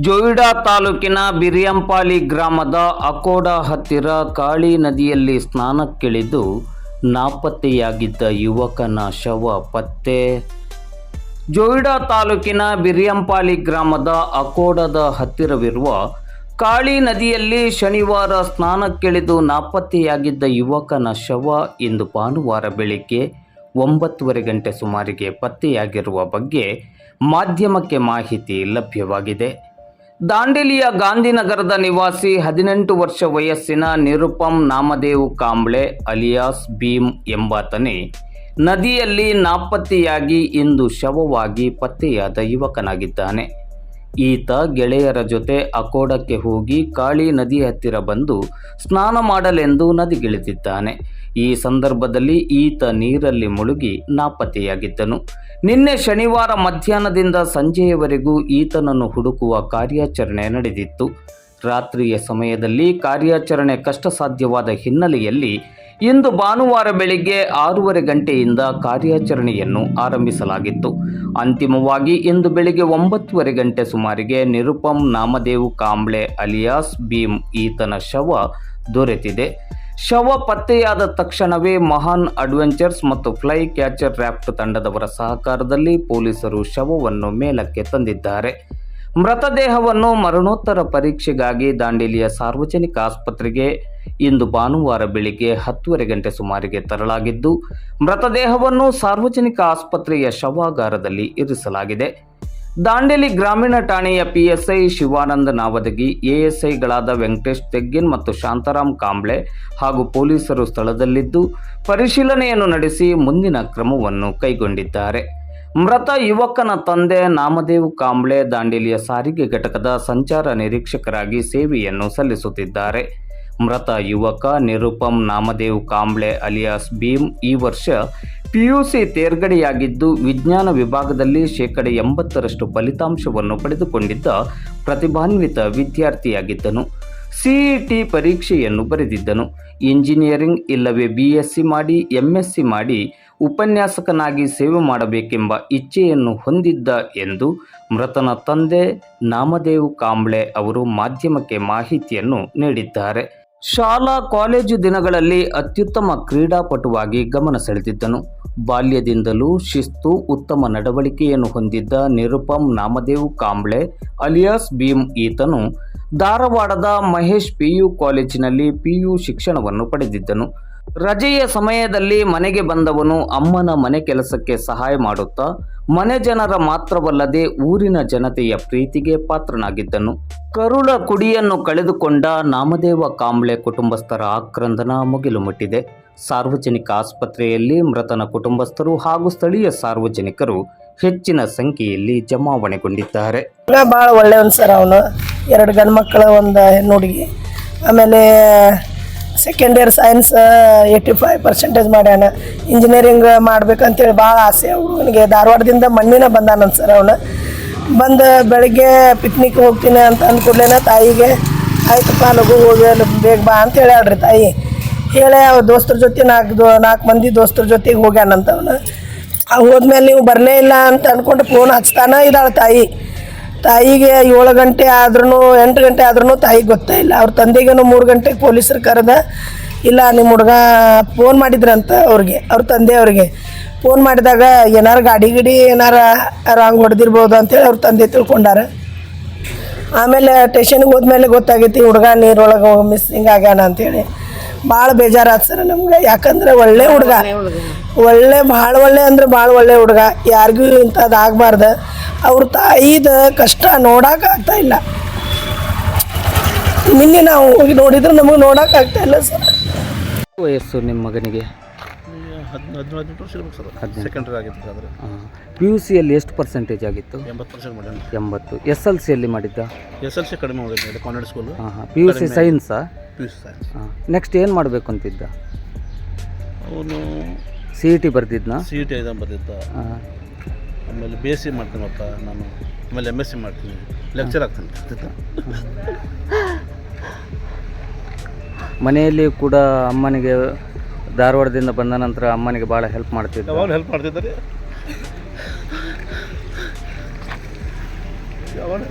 ಜೋಯಿಡಾ ತಾಲೂಕಿನ ಬಿರಿಯಂಪಾಲಿ ಗ್ರಾಮದ ಅಕೋಡ ಹತ್ತಿರ ಕಾಳಿ ನದಿಯಲ್ಲಿ ಸ್ನಾನಕ್ಕಿಳಿದು ನಾಪತ್ತೆಯಾಗಿದ್ದ ಯುವಕನ ಶವ ಪತ್ತೆ. ಜೋಯಿಡಾ ತಾಲೂಕಿನ ಬಿರಿಯಂಪಾಲಿ ಗ್ರಾಮದ ಅಕೋಡದ ಹತ್ತಿರವಿರುವ ಕಾಳಿ ನದಿಯಲ್ಲಿ ಶನಿವಾರ ಸ್ನಾನಕ್ಕಿಳಿದು ನಾಪತ್ತೆಯಾಗಿದ್ದ ಯುವಕನ ಶವ ಇಂದು ಭಾನುವಾರ ಬೆಳಿಗ್ಗೆ ಒಂಬತ್ತುವರೆ ಗಂಟೆ ಸುಮಾರಿಗೆ ಪತ್ತೆಯಾಗಿರುವ ಬಗ್ಗೆ ಮಾಧ್ಯಮಕ್ಕೆ ಮಾಹಿತಿ ಲಭ್ಯವಾಗಿದೆ. ದಾಂಡೇಲಿಯ ಗಾಂಧಿನಗರದ ನಿವಾಸಿ ಹದಿನೆಂಟು ವರ್ಷ ವಯಸ್ಸಿನ ನಿರುಪಮ್ ನಾಮದೇವ್ ಕಾಂಬ್ಳೆ ಅಲಿಯಾಸ್ ಭೀಮ್ ಎಂಬಾತನೇ ನದಿಯಲ್ಲಿ ನಾಪತ್ತೆಯಾಗಿ ಇಂದು ಶವವಾಗಿ ಪತ್ತೆಯಾದ ಯುವಕನಾಗಿದ್ದಾನೆ. ಈತ ಗೆಳೆಯರ ಜೊತೆ ಅಕೋಡಕ್ಕೆ ಹೋಗಿ ಕಾಳಿ ನದಿ ಹತ್ತಿರ ಬಂದು ಸ್ನಾನ ಮಾಡಲೆಂದು ನದಿಗಿಳಿದಿದ್ದಾನೆ. ಈ ಸಂದರ್ಭದಲ್ಲಿ ಈತ ನೀರಲ್ಲಿ ಮುಳುಗಿ ನಾಪತ್ತೆಯಾಗಿದ್ದನು. ನಿನ್ನೆ ಶನಿವಾರ ಮಧ್ಯಾಹ್ನದಿಂದ ಸಂಜೆಯವರೆಗೂ ಈತನನ್ನು ಹುಡುಕುವ ಕಾರ್ಯಾಚರಣೆ ನಡೆದಿತ್ತು. ರಾತ್ರಿಯ ಸಮಯದಲ್ಲಿ ಕಾರ್ಯಾಚರಣೆ ಕಷ್ಟಸಾಧ್ಯವಾದ ಹಿನ್ನೆಲೆಯಲ್ಲಿ ಇಂದು ಭಾನುವಾರ ಬೆಳಿಗ್ಗೆ ಆರೂವರೆ ಗಂಟೆಯಿಂದ ಕಾರ್ಯಾಚರಣೆಯನ್ನು ಆರಂಭಿಸಲಾಗಿತ್ತು. ಅಂತಿಮವಾಗಿ ಇಂದು ಬೆಳಿಗ್ಗೆ ಒಂಬತ್ತುವರೆ ಗಂಟೆ ಸುಮಾರಿಗೆ ನಿರುಪಮ್ ನಾಮದೇವ್ ಕಾಂಬ್ಳೆ ಅಲಿಯಾಸ್ ಭೀಮ್ ಈತನ ಶವ ದೊರೆತಿದೆ. ಶವ ಪತ್ತೆಯಾದ ತಕ್ಷಣವೇ ಮಹಾನ್ ಅಡ್ವೆಂಚರ್ಸ್ ಮತ್ತು ಫ್ಲೈ ಕ್ಯಾಚರ್ ರ್ಯಾಪ್ಟ್ ತಂಡದವರ ಸಹಕಾರದಲ್ಲಿ ಪೊಲೀಸರು ಶವವನ್ನು ಮೇಲಕ್ಕೆ ತಂದಿದ್ದಾರೆ. ಮೃತದೇಹವನ್ನು ಮರಣೋತ್ತರ ಪರೀಕ್ಷೆಗಾಗಿ ದಾಂಡೇಲಿಯ ಸಾರ್ವಜನಿಕ ಆಸ್ಪತ್ರೆಗೆ ಇಂದು ಭಾನುವಾರ ಬೆಳಿಗ್ಗೆ ಹತ್ತುವರೆ ಗಂಟೆ ಸುಮಾರಿಗೆ ತರಲಾಗಿದ್ದು, ಮೃತದೇಹವನ್ನು ಸಾರ್ವಜನಿಕ ಆಸ್ಪತ್ರೆಯ ಶವಾಗಾರದಲ್ಲಿ ಇರಿಸಲಾಗಿದೆ. ದಾಂಡೇಲಿ ಗ್ರಾಮೀಣ ಠಾಣೆಯ ಪಿಎಸ್ಐ ಶಿವಾನಂದ ನಾವದಗಿ ಎಎಸ್ಐಗಳಾದ ವೆಂಕಟೇಶ್ ತೆಗ್ಗಿನ್ ಮತ್ತು ಶಾಂತಾರಾಮ್ ಕಾಂಬ್ಳೆ ಹಾಗೂ ಪೊಲೀಸರು ಸ್ಥಳದಲ್ಲಿದ್ದು ಪರಿಶೀಲನೆಯನ್ನು ನಡೆಸಿ ಮುಂದಿನ ಕ್ರಮವನ್ನು ಕೈಗೊಂಡಿದ್ದಾರೆ. ಮೃತ ಯುವಕನ ತಂದೆ ನಾಮದೇವ್ ಕಾಂಬ್ಳೆ ದಾಂಡೇಲಿಯ ಸಾರಿಗೆ ಘಟಕದ ಸಂಚಾರ ನಿರೀಕ್ಷಕರಾಗಿ ಸೇವೆಯನ್ನು ಸಲ್ಲಿಸುತ್ತಿದ್ದಾರೆ. ಮೃತ ಯುವಕ ನಿರುಪಮ್ ನಾಮದೇವ್ ಕಾಂಬ್ಳೆ ಅಲಿಯಾಸ್ ಭೀಮ್ ಈ ವರ್ಷ ಪಿಯುಸಿ ತೇರ್ಗಡೆಯಾಗಿದ್ದು, ವಿಜ್ಞಾನ ವಿಭಾಗದಲ್ಲಿ ಶೇಕಡ ಎಂಬತ್ತರಷ್ಟು ಫಲಿತಾಂಶವನ್ನು ಪಡೆದುಕೊಂಡಿದ್ದ ಪ್ರತಿಭಾನ್ವಿತ ವಿದ್ಯಾರ್ಥಿಯಾಗಿದ್ದನು. ಸಿಇಟಿ ಪರೀಕ್ಷೆಯನ್ನು ಬರೆದಿದ್ದನು. ಇಂಜಿನಿಯರಿಂಗ್ ಇಲ್ಲವೇ ಬಿ ಎಸ್ಸಿ ಮಾಡಿ ಎಂಎಸ್ಸಿ ಮಾಡಿ ಉಪನ್ಯಾಸಕನಾಗಿ ಸೇವೆ ಮಾಡಬೇಕೆಂಬ ಇಚ್ಛೆಯನ್ನು ಹೊಂದಿದ್ದ ಎಂದು ಮೃತನ ತಂದೆ ನಾಮದೇವ್ ಕಾಂಬ್ಳೆ ಅವರು ಮಾಧ್ಯಮಕ್ಕೆ ಮಾಹಿತಿಯನ್ನು ನೀಡಿದ್ದಾರೆ. ಶಾಲಾ ಕಾಲೇಜು ದಿನಗಳಲ್ಲಿ ಅತ್ಯುತ್ತಮ ಕ್ರೀಡಾಪಟುವಾಗಿ ಗಮನ ಸೆಳೆದಿದ್ದನು. ಬಾಲ್ಯದಿಂದಲೂ ಶಿಸ್ತು, ಉತ್ತಮ ನಡವಳಿಕೆಯನ್ನು ಹೊಂದಿದ್ದ ನಿರುಪಮ್ ನಾಮದೇವ್ ಕಾಂಬ್ಳೆ ಅಲಿಯಾಸ್ ಭೀಮ್ ಈತನು ಧಾರವಾಡದ ಮಹೇಶ್ ಪಿಯು ಕಾಲೇಜಿನಲ್ಲಿ ಪಿಯು ಶಿಕ್ಷಣವನ್ನು ಪಡೆದಿದ್ದನು. ರಜೆಯ ಸಮಯದಲ್ಲಿ ಮನೆಗೆ ಬಂದವನು ಅಮ್ಮನ ಮನೆ ಕೆಲಸಕ್ಕೆ ಸಹಾಯ ಮಾಡುತ್ತಾ, ಮನೆ ಜನರ ಮಾತ್ರವಲ್ಲದೆ ಊರಿನ ಜನತೆಯ ಪ್ರೀತಿಗೆ ಪಾತ್ರನಾಗಿದ್ದನು. ಕರುಳ ಕುಡಿಯನ್ನು ಕಳೆದುಕೊಂಡ ನಾಮದೇವ ಕಾಂಬ್ಳೆ ಕುಟುಂಬಸ್ಥರ ಆಕ್ರಂದನ ಮುಗಿಲು ಮುಟ್ಟಿದೆ ಸಾರ್ವಜನಿಕ ಆಸ್ಪತ್ರೆಯಲ್ಲಿ ಮೃತನ ಕುಟುಂಬಸ್ಥರು ಹಾಗೂ ಸ್ಥಳೀಯ ಸಾರ್ವಜನಿಕರು ಹೆಚ್ಚಿನ ಸಂಖ್ಯೆಯಲ್ಲಿ ಜಮಾವಣೆಗೊಂಡಿದ್ದಾರೆ. ಭಾಳ ಒಳ್ಳೆಯವನು ಸರ್ ಅವನು. ಎರಡು ಗಂಡು ಮಕ್ಕಳ ಒಂದು ಹೆಣ್ಣು ಆಮೇಲೆ second year science eighty five percentage ಮಾಡ್ಯಾನ. ಇಂಜಿನಿಯರಿಂಗ್ ಮಾಡ್ಬೇಕಂತೇಳಿ ಭಾಳ ಆಸೆ ಅವನಿಗೆ ಧಾರವಾಡದಿಂದ ಮಣ್ಣಿನ ಬಂದಾನ ಸರ್ ಅವನು. ಬಂದು ಬೆಳಗ್ಗೆ ಪಿಕ್ನಿಕ್ ಹೋಗ್ತೀನಿ ಅಂತ ಅಂದ್ಕೂಡ್ಲೇನ ಕೂಡಲೇ ತಾಯಿಗೆ, ಆಯ್ತಪ್ಪ, ಲಘು ಹೋಗಿ ಅಲ್ಲಿ ಬೇಗ ಬಾ ಅಂತ ಹೇಳ್ಯಾಳ್ರಿ ತಾಯಿ. ಹೇಳಿ ಅವ ದೋಸ್ತರ ಜೊತೆ ನಾಲ್ಕು ದೋ, ನಾಲ್ಕು ಮಂದಿ ದೋಸ್ತರ ಜೊತೆಗೆ ಹೋಗ್ಯಾನಂತ ಆ ಹೋದ್ಮೇಲೆ ನೀವು ಬರಲೇ ಇಲ್ಲ ಅಂತ ಅಂದ್ಕೊಂಡು ಫೋನ್ ಹಚ್ತಾನೆ ಇದ್ದಾಳೆ ತಾಯಿ. ತಾಯಿಗೆ ಏಳು ಗಂಟೆ ಆದ್ರೂ ಎಂಟು ಗಂಟೆ ಆದ್ರೂ ತಾಯಿಗೆ ಗೊತ್ತಾಯಿಲ್ಲ ಅವ್ರ ತಂದೆಗೇನು ಮೂರು ಗಂಟೆಗೆ ಪೊಲೀಸರು ಕರೆದ ಇಲ್ಲ ನಿಮ್ಮ ಹುಡುಗ ಫೋನ್ ಮಾಡಿದ್ರಂತ ಅವ್ರಿಗೆ ಅವ್ರ ತಂದೆ ಅವ್ರಿಗೆ. ಫೋನ್ ಮಾಡಿದಾಗ ಏನಾರ ಗಾಡಿ ಗಿಡಿ ಏನಾರ ರಾಂಗ್ ಹೊಡೆದಿರ್ಬೋದು ಅಂತೇಳಿ ಅವ್ರ ತಂದೆ ತಿಳ್ಕೊಂಡಾರ. ಆಮೇಲೆ ಟೇಷನ್ಗೆ ಹೋದ್ಮೇಲೆ ಗೊತ್ತಾಗೈತಿ ಹುಡುಗ ನೀರೊಳಗೆ ಮಿಸ್ಸಿಂಗ್ ಆಗ್ಯಾನ ಅಂತೇಳಿ ಭಾಳ ಬೇಜಾರಾತ್ ಸರ್ ನಮ್ಗೆ. ಯಾಕಂದ್ರೆ ಒಳ್ಳೆ ಹುಡುಗ. ಒಳ್ಳೆ ಭಾಳ ಒಳ್ಳೆ ಅಂದ್ರೆ ಭಾಳ ಒಳ್ಳೆ ಹುಡುಗ. ಯಾರಿಗೂ ಇಂಥದ್ದು ಆಗಬಾರ್ದು. ಅವ್ರ ತಾಯಿದ ಕಷ್ಟ ನೋಡಕ್ಕೆ ಆಗ್ತಾ ಇಲ್ಲ. ನಿನ್ನೆ ನಾವು ಹೋಗಿ ನೋಡಿದ್ರೆ ನಮಗೆ ನೋಡಕ್ಕೆ ಆಗ್ತಾ ಇಲ್ಲ ಸರ್. ವಯಸ್ಸು ನಿಮ್ಮ ಮಗನಿಗೆ? ಹದಿನ ಹದಿನೇಳು ಹದಿನೆಂಟು ವರ್ಷ ಇರ್ಬೇಕು ಸರ್. ಸೆಕೆಂಡ್ರಿ ಆಗಿತ್ತು ಆದರೆ. ಪಿ ಯು ಸಿಯಲ್ಲಿ ಎಷ್ಟು ಪರ್ಸೆಂಟೇಜ್ ಆಗಿತ್ತು? ಎಂಬತ್ತು ಪರ್ಸೆಂಟ್ ಮಾಡ್ಯಾನ ಎಂಬತ್ತು. ಎಸ್ ಎಲ್ ಸಿಯಲ್ಲಿ ಮಾಡಿದ್ದ? ಎಸ್ ಎಲ್ ಸಿ ಕಡಿಮೆ ಹೋಗಿದ್ದು ಕಾನ್ವೆಂಟ್ ಸ್ಕೂಲು ಹಾಂ ಹಾಂ ಪಿ ಯು ಸಿ ಸೈನ್ಸಾ ಪಿ ಯು ಸಿ ಸೈನ್ಸ್ ಹಾಂ ನೆಕ್ಸ್ಟ್ ಏನು ಮಾಡಬೇಕು ಅಂತಿದ್ದ? ಅವನು ಸಿ ಇ ಟಿ ಬರ್ದಿದ್ನಾ? ಸಿ ಇ ಟಿ ಎಕ್ಸಾಮ್ ಬರ್ತಿದ್ದ ಹಾಂ ಆಮೇಲೆ ಬಿ ಎಸ್ ಸಿ ಮಾಡ್ತೀನಪ್ಪ ನಾನು. ಆಮೇಲೆ ಎಂ ಎಸ್ ಸಿ ಮಾಡ್ತೀನಿ. ಲೆಕ್ಚರ್ ಆಗ್ತೀನಿ. ಮನೆಯಲ್ಲಿ ಕೂಡ ಅಮ್ಮನಿಗೆ ಧಾರವಾಡದಿಂದ ಬಂದ ನಂತರ ಅಮ್ಮನಿಗೆ ಭಾಳ ಹೆಲ್ಪ್ ಮಾಡ್ತಿದ್ದೆ. ಯಾವಾಗ ಹೆಲ್ಪ್ ಮಾಡ್ತಿದ್ದಾರೆ? ಯಾವಾಗ?